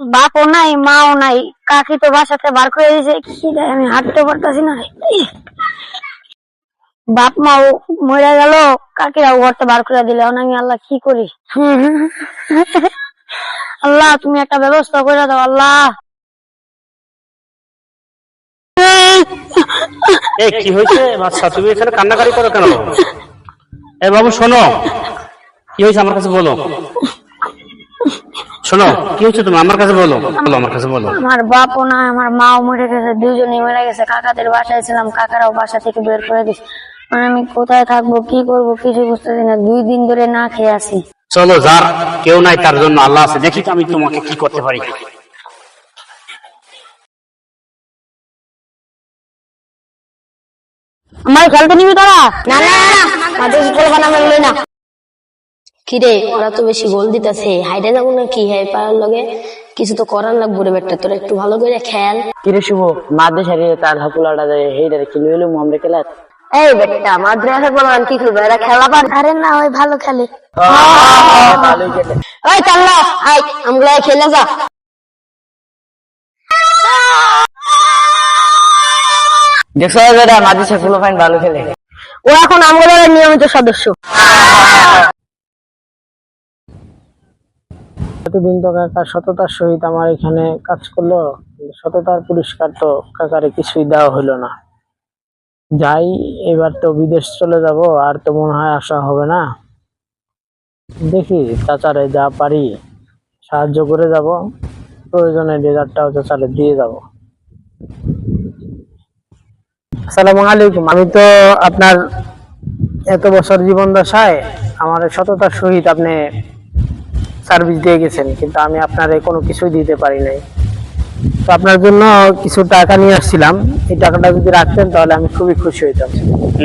বাপও নাই, মাও নাই, কাকি তো বাসাতে বার করে দিয়েছে, কি আমি হাঁটতে পারতাছি না। বাপ মাও মরে গেল, কাকিরাও ঘরতে বার করে দিলে আমি আল্লাহ কি করি? আল্লাহ, তুমি একটা ব্যবস্থা করে দাও, আল্লাহ। কি হয়েছে? বাচ্চা, তুমি এখানে কান্নাকারি করো কেন? এ বাবু, শোনো। কি হয়েছে আমার কাছে বলো? শোনো কি হয়েছে তুমি আমার কাছে বলো বলো আমার কাছে বলো আমার বাপও নাই আমার মাও মরে গেছে দুজনেই মরে গেছে কাকাদের বাসায় ছিলাম কাকারাও বাসা থেকে বের করে দিছে মানে আমি কোথায় থাকব কি করব কিছু বুঝতেছি না দুই দিন ধরে না খেয়ে আছি চলো যার কেউ নাই তার জন্য আল্লাহ আছে দেখি আমি তোমাকে কি করতে পারি আমার খেলতে নিবি তোরা না না না খেলবা না বললি না কিরে ওরা তো বেশি গোল দিতেছে হাইটে যাব না কি হ্যাঁ পাড়ার লগে। কিছু তো করার লাগবো রে বেটা তোরা একটু ভালো করে খেয়াল। কিরে শুভ মাদ্রাসারে তার হাকুলাটা যায় হেইডারে কি লইলো আমরা খেলাত এই বেটা মাদ্রাসা বললাম কি খেলব এরা খেলা পার? আরে না ওই ভালো খেলে। ওই চাল্লা আই আমগুলা খেলে যা। দেখছ বেটা মাদ্রাসা ফুলো ফাইন ভালো খেলে? ও এখন আমগুলোর নিয়মিত সদস্য। এতদিন তো কাকা সততার সহিত আমার এখানে কাজ করল, সততার পুরস্কার তো কাকারে কিছুই দেওয়া হলো না। যাই, এবার তো বিদেশ চলে যাব, আর তো মনে হয় আসা হবে না। দেখি চাচারে যা পারি, সাহায্য করে যাব। প্রয়োজনে রেজাল্টটাও চাচারে দিয়ে যাব। আসসালামু আলাইকুম। আমি তো আপনার এত বছর জীবন দশায়, আমার সততার সহিত আপনি সার্ভিস দিয়ে গেছেন কিন্তু আমি আপনারে কোনো কিছুই দিতে পারি নাই। তো আপনার জন্য কিছু টাকা নিয়ে আসছিলাম এই টাকাটা যদি রাখতেন তাহলে আমি খুবই খুশি হইতাম।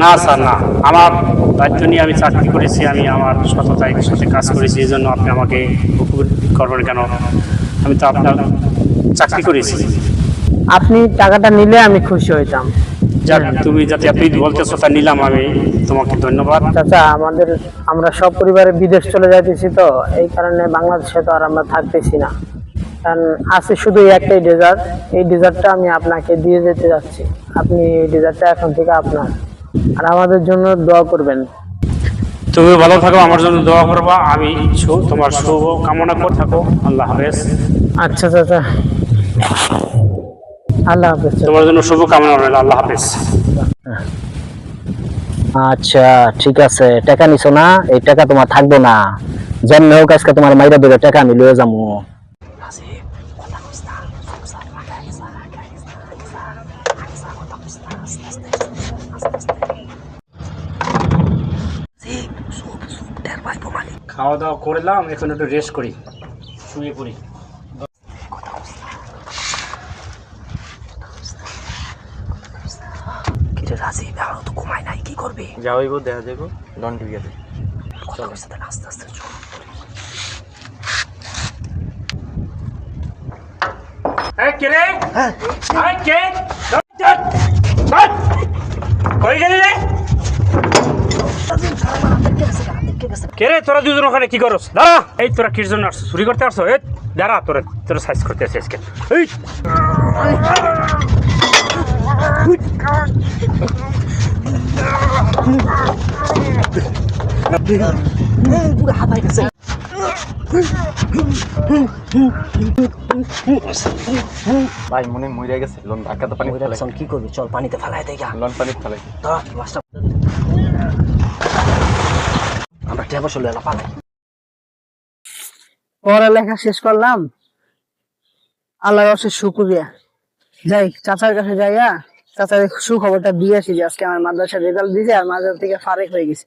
না স্যার না। আমার দায়িত্ব নিয়ে আমি চাকরি করেছি আমি আমার সততায় সাথে কাজ করেছি এই জন্য আপনি আমাকে করবেন কেন? আমি তো আপনার চাকরি করেছি। আপনি টাকাটা নিলে আমি খুশি হইতাম। যাক তুমি যাতে আপনি বলতেছো তা নিলাম আমি। তোমাকে ধন্যবাদ। চাচা আমাদের আমরা সব পরিবারে বিদেশ চলে যাইতেছি তো এই কারণে বাংলাদেশে তো আর আমরা থাকতেছি না। কারণ আছে শুধু একটাই ডেজার্ট এই ডেজার্টটা আমি আপনাকে দিয়ে যেতে যাচ্ছি। আপনি এই ডেজার্টটা এখন থেকে আপনার। আর আমাদের জন্য দোয়া করবেন। তুমি ভালো থাকো আমার জন্য দোয়া করবা। আমি তোমার শুভ কামনা করে থাকো। আল্লাহ হাফেজ। আচ্ছা চাচা আল্লাহ হাফেজ। তোমার জন্য শুভ কামনা রইল আল্লাহ হাফেজ। আচ্ছা ঠিক আছে টাকা নিছো না? এই টাকা তোমার থাকবে না। যেমন হোক আজকে তোমার মাইরা দেবে টাকা আমি লয়ে যাব খাওয়া দাওয়া করলাম এখন একটু রেস্ট করি। শুয়ে পড়ি। কিরে রাজীব এখনও তো নাই কি করবে যাওয়াইব দেখা যাইব কথা কইছে তাহলে আস্তে আস্তে চল এই কে রে কে কই গেলি রে কে তোরা দুজন ওখানে কি করস দাঁড়া এই তোরা কির জন্য আসছো চুরি করতে আসছো এই দাঁড়া তোরা তোরা সাইজ করতে আসছিস আজকে এই ভাই মনে মরে গেছে। লোন ধাক্কা তো পানি কি করবি? চল পানিতে ফেলাই দেয় লোন পানি ফেলাই। লাস্টটা আমরা টেবা চলে এলাম পালাই। পড়ালেখা শেষ করলাম। আল্লাহর অশেষ শুক্রিয়া। যাই চাচার কাছে যাইয়া চাচার সুখবরটা দিয়ে আসি যে আজকে আমার মাদ্রাসার রেজাল্ট দিয়েছে আর মাদ্রাসা থেকে ফারেক হয়ে গেছে।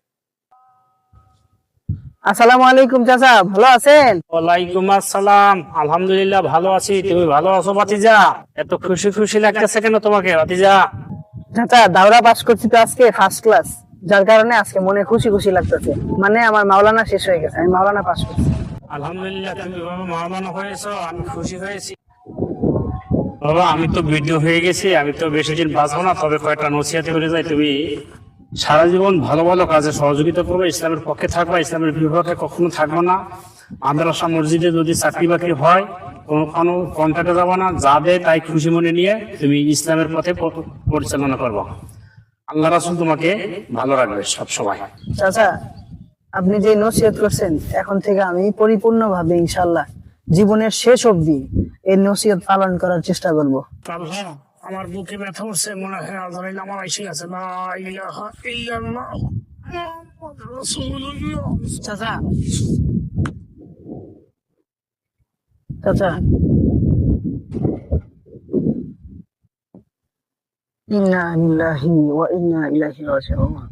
আসসালামু আলাইকুম চাচা ভালো আছেন? ওয়ালাইকুম আসসালাম। আলহামদুলিল্লাহ ভালো আছি। তুমি ভালো আছো বাতিজা এত খুশি খুশি লাগতেছে কেন তোমাকে বাতিজা চাচা দাওরা পাস করছি তো আজকে ফার্স্ট ক্লাস যার কারণে আজকে মনে খুশি খুশি লাগতেছে। মানে আমার মাওলানা শেষ হয়ে গেছে আমি মাওলানা পাস করছি। আলহামদুলিল্লাহ তুমি মহামান্য হয়েছো আমি খুশি হয়েছি। বাবা, আমি তো বৃদ্ধ হয়ে গেছি, আমি তো বেশি দিন বাঁচবো না, তবে কয়েকটা নসিহাতে করে যাই। তুমি সারা জীবন ভালো ভালো কাজে সহযোগিতা করবে, ইসলামের পক্ষে থাকবা, ইসলামের বিপক্ষে কখনো থাকব না। মাদ্রাসা মসজিদে যদি চাকরি বাকরি হয় কোনো কোনো কন্ট্রাক্টে যাব না, যা দেয় তাই খুশি মনে নিয়ে তুমি ইসলামের পথে পরিচালনা করব। আল্লাহ রাসুল তোমাকে ভালো রাখবে সব সময় চাচা, আপনি যে নসিহত করছেন, এখন থেকে আমি পরিপূর্ণভাবে ইনশাল্লাহ জীবনের শেষ অবধি এই নসিহত পালন করার চেষ্টা করব। আমার বুকে ব্যথা উঠছে মনে হয় আল্লাহ আমার এসে গেছে না ইলাহা ইল্লাল্লাহ রাসূলুল্লাহ। চাচা। চাচা। ইন্না লিল্লাহি ওয়া ইন্না ইলাইহি রাজিউন।